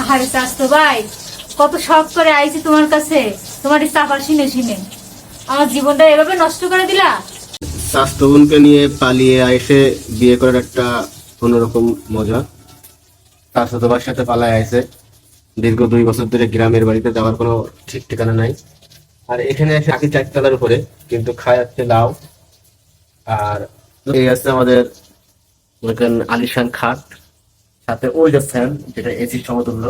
আহারে স্বাস্থ্য ভাই, কত শখ করে আইছি তোমার কাছে। তোমার এই চাপা শুনে আমার জীবনটা এভাবে নষ্ট করে দিলা? স্বাস্থ্য বোনকে নিয়ে পালিয়ে এসে বিয়ে করার একটা অন্যরকম মজা। তার তোমার সাথে পালায় আছে দীর্ঘ দুই বছর ধরে গ্রামের বাড়িতে যাওয়ার কোনো ঠিক ঠিকানা নাই। আর এখানে এসে আঁকি চারতলার উপরে, কিন্তু খায় যাচ্ছে লাউ। আর এই আছে আমাদের আলিশান খাট। সাথে ওই যে ফ্যান যেটা এসির সমতুল্য,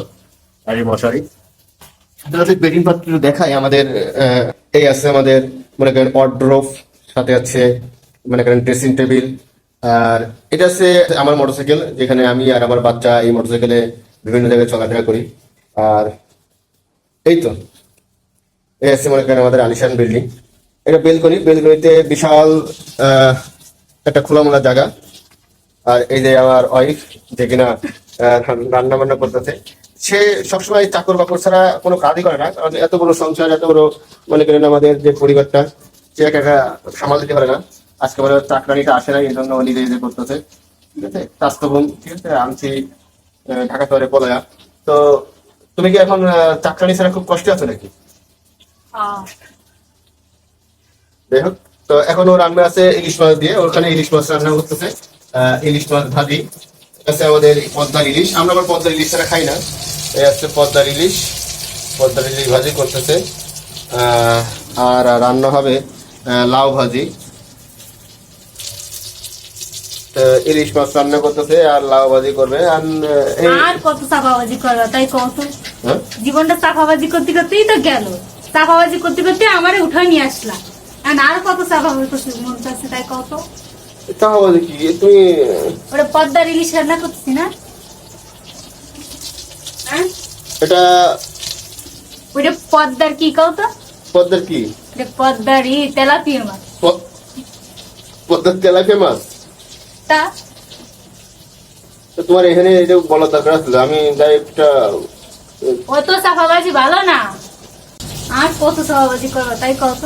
আর এই মশারি সাথে বেডিং পাত্র দেখাই, আমাদের এই আছে আমাদের, মনে করেন অড্রোফ সাথে আছে, মনে করেন ড্রেসিং টেবিল আর এটা আছে আমার মোটরসাইকেল যেখানে আমি আর আমার বাচ্চা এই মোটরসাইকেলে বিভিন্ন জায়গায় চলাফেরা করি। আর এই তো, এই আছে মনে করেন, আমাদের আলিশান বিল্ডিং এটা বেলকনি, বেলকনিতে বিশাল একটা খোলামেলা জায়গা। আর এই যে আমার ওয়াইফ যে কিনা রান্না বান্না করতেছে সে সবসময় চাকর বাকর ছাড়া কোনো কাজই করে না। কারণ এত বড় সংসার এত বড় মনে করেন আমাদের যে পরিবারটা সে একা একা সামাল দিতে পারে না। আজকে বলে চাকরানিটা আসে না এই জন্য নিজে নিজে করতেছে। ঠিক আছে? স্বাস্থ্যবোন ঠিক আছে? আনছি ঢাকা শহরে পলায়া তো তুমি কি এখন চাকরানি ছাড়া খুব কষ্টে আছো নাকি? যাই হোক তো এখন ও রান্না আছে ইলিশ মাছ দিয়ে ওখানে ইলিশ মাছ রান্না করতেছে। ইলিশ মাছ ভাজি। আছে আমাদের পদ্মার ইলিশ। আমরা আবার পদ্মার ইলিশ ছাড়া খাই না। এই আছে পদ্মার ইলিশ। পদ্মার ইলিশ ভাজি করতেছে। আর রান্না হবে লাউ ভাজি। তো ইলিশ মাছ রান্না করতেছে আর লাউ ভাজি করবে। আর আর কত চাপাবাজি করবা তাই কত হ্যাঁ? জীবনটা চাপাবাজি করতে করতেই তো গেল। চাপাবাজি করতে করতে আমারে উঠাই নিয়ে আসলা। আর আর কত চাপাবাজি করতে মন চাচ্ছে তাই কত কি? তুমি ওটা পদ্মার ইলিশ রান্না করছি না? হ্যাঁ? এটা ওইটা পদ্মার কি কত পদ্মার কি? ওটা পদ্মার ই তেলাপিয়া মাছ। পদ্মার তেলাপিয়া মাছ? তা? তোমার এখানে এটা বলা দরকার ছিল আমি ডাইরেক্ট অত চাপাবাজি ভালো না। আর কত চাপাবাজি করব তাই কত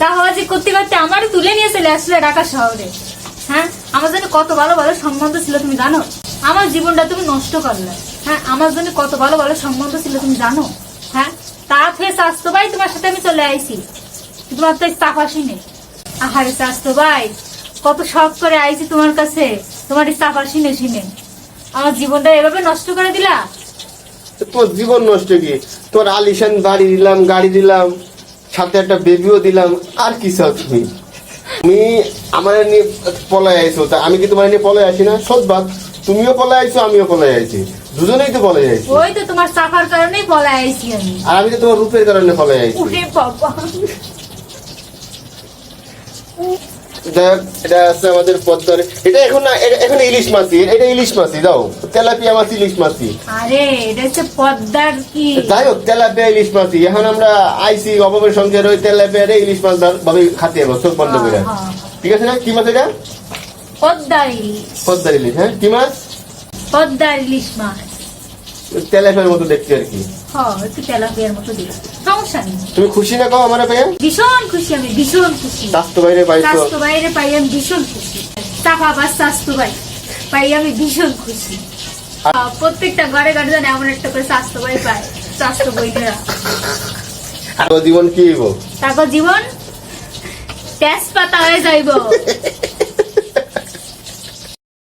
চাপাবাজি করতে করতে আমারই তুলে নিয়ে চলে আসলে ঢাকা শহরে। আমার জন্য কত ভালো ভালো সম্বন্ধ ছিল তুমি জানো? আমার জীবনটা তুমি নষ্ট করলে। হ্যাঁ আমার জন্য কত ভালো ভালো সম্বন্ধ ছিল তুমি জানো? হ্যাঁ তা ফের স্বাস্থ্য ভাই তোমার সাথে আমি চলে আইছি। তোমার তো চাপাসি নেই আহারে স্বাস্থ্য ভাই, কত শখ করে আইছি তোমার কাছে। তোমার চাপাসি নেই শুনে আমার জীবনটা এভাবে নষ্ট করে দিলা? তোমার জীবন নষ্ট কি? তোমার আলিশান বাড়ি দিলাম, গাড়ি দিলাম, সাথে একটা বেবিও দিলাম, আর কি চাও তুমি? তুমি আমার নিয়ে পলাই আইছো। তা আমি কি তোমার নিয়ে পলাই আসি না? সদবাদ তুমিও পলাই আইছো আমিও পলাই আইছি। দুজনেই তো পলায় আইছি। ওই তো তোমার সাফার কারণেই পলাই আইছি আমি। আর আমি তো তোমার রূপের কারণে পলায় আইছি। উঠে বাবা। যাই এটা আছে আমাদের পদ্মার এটা এখন না এখন ইলিশ মাছি এটা ইলিশ মাছি দাও তেলাপিয়া মাছ ইলিশ মাছি। আরে এটা হচ্ছে পদ্মার কি? যাই হোক তেলাপিয়া ইলিশ মাছই এখন আমরা আইসি অভাবের সংখ্যা রয়ে তেলাপিয়া রে ইলিশ মাছ ধর- ভাবে খাতে যাব চোখ বন্ধ করে। হ্যাঁ, হ্যাঁ। ঠিক আছে না? কি মাছ এটা? পদ্মার ইলিশ। পদ্মার ইলিশ হ্যাঁ? কি মাছ? পদ্মার ইলিশ মাছ। তেলাপিয়ার মতো দেখছি আর কি। হ একটু তেলাপিয়ার মতো দিলাম সমস্যা নেই। তুমি খুশি না কাও আমার পেয়ে? ভীষণ খুশি আমি ভীষণ খুশি। স্বাস্থ্য বাইরে পাইছো স্বাস্থ্য বাইরে পাই আমি ভীষণ খুশি। চাপা বা স্বাস্থ্য পাই আমি ভীষণ খুশি। প্রত্যেকটা ঘরে ঘরে যেন এমন একটা করে স্বাস্থ্য বাই পায় স্বাস্থ্য বইনেরা আর জীবন কি হইব? তারপর জীবন তেজপাতা হয়ে যাইব।